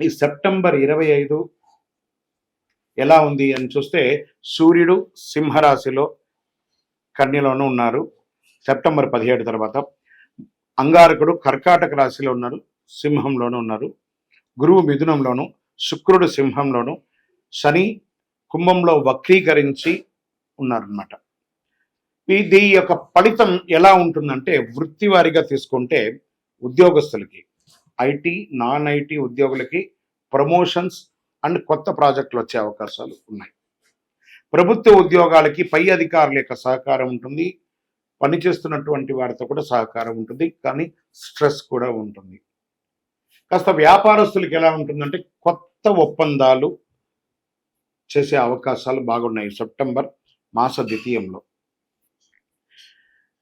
ఈ సెప్టెంబర్ ఇరవై ఐదు ఎలా ఉంది అని చూస్తే సూర్యుడు సింహరాశిలో కన్యలోనూ ఉన్నారు. సెప్టెంబర్ పదిహేడు తర్వాత అంగారకుడు కర్కాటక రాశిలో ఉన్నారు సింహంలోనూ ఉన్నారు. గురువు మిథునంలోను శుక్రుడు సింహంలోను శని కుంభంలో వక్రీకరించి ఉన్నారనమాట ఇది యొక్క ఫలితం ఎలా ఉంటుందంటే వృత్తివారిగా తీసుకుంటే ఉద్యోగస్తులకి ఐటీ నాన్ ఐటీ ఉద్యోగులకి ప్రమోషన్స్ అండ్ కొత్త ప్రాజెక్టులు వచ్చే అవకాశాలు ఉన్నాయి. ప్రభుత్వ ఉద్యోగాలకి పై అధికారుల యొక్క సహకారం ఉంటుంది. పనిచేస్తున్నటువంటి వారితో కూడా సహకారం ఉంటుంది. కానీ స్ట్రెస్ కూడా ఉంటుంది. కాస్త వ్యాపారస్తులకి ఎలా ఉంటుందంటే కొత్త ఒప్పందాలు చేసే అవకాశాలు బాగున్నాయి. సెప్టెంబర్ మాస ద్వితీయంలో.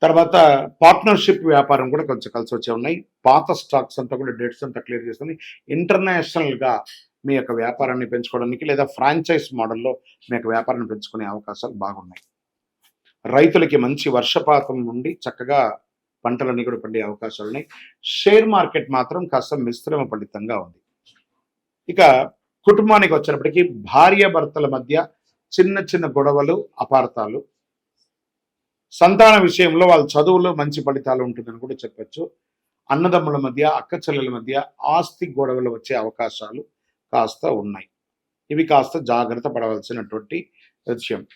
తర్వాత పార్ట్నర్షిప్ వ్యాపారం కూడా కొంచెం కలిసి వచ్చే ఉన్నాయి. పాత స్టాక్స్ అంతా కూడా డేట్స్ అంతా క్లియర్ చేస్తుంది. ఇంటర్నేషనల్గా మీ యొక్క వ్యాపారాన్ని పెంచుకోవడానికి లేదా ఫ్రాంచైజ్ మోడల్లో మీ యొక్క వ్యాపారాన్ని పెంచుకునే అవకాశాలు బాగున్నాయి. రైతులకి మంచి వర్షపాతం నుండి చక్కగా పంటలన్నీ కూడా పండే అవకాశాలు ఉన్నాయి. షేర్ మార్కెట్ మాత్రం కాస్త మిశ్రమ ఫలితంగా ఉంది. ఇక కుటుంబానికి వచ్చినప్పటికీ భార్య భర్తల మధ్య చిన్న చిన్న గొడవలు అపార్థాలు సంతాన విషయంలో వాళ్ళ చదువులో మంచి ఫలితాలు ఉంటుందని కూడా చెప్పచ్చు. అన్నదమ్ముల మధ్య అక్క చెల్లెల మధ్య ఆస్తి గొడవలు వచ్చే అవకాశాలు కాస్త ఉన్నాయి. ఇవి కాస్త జాగ్రత్త పడవలసినటువంటి విషయం.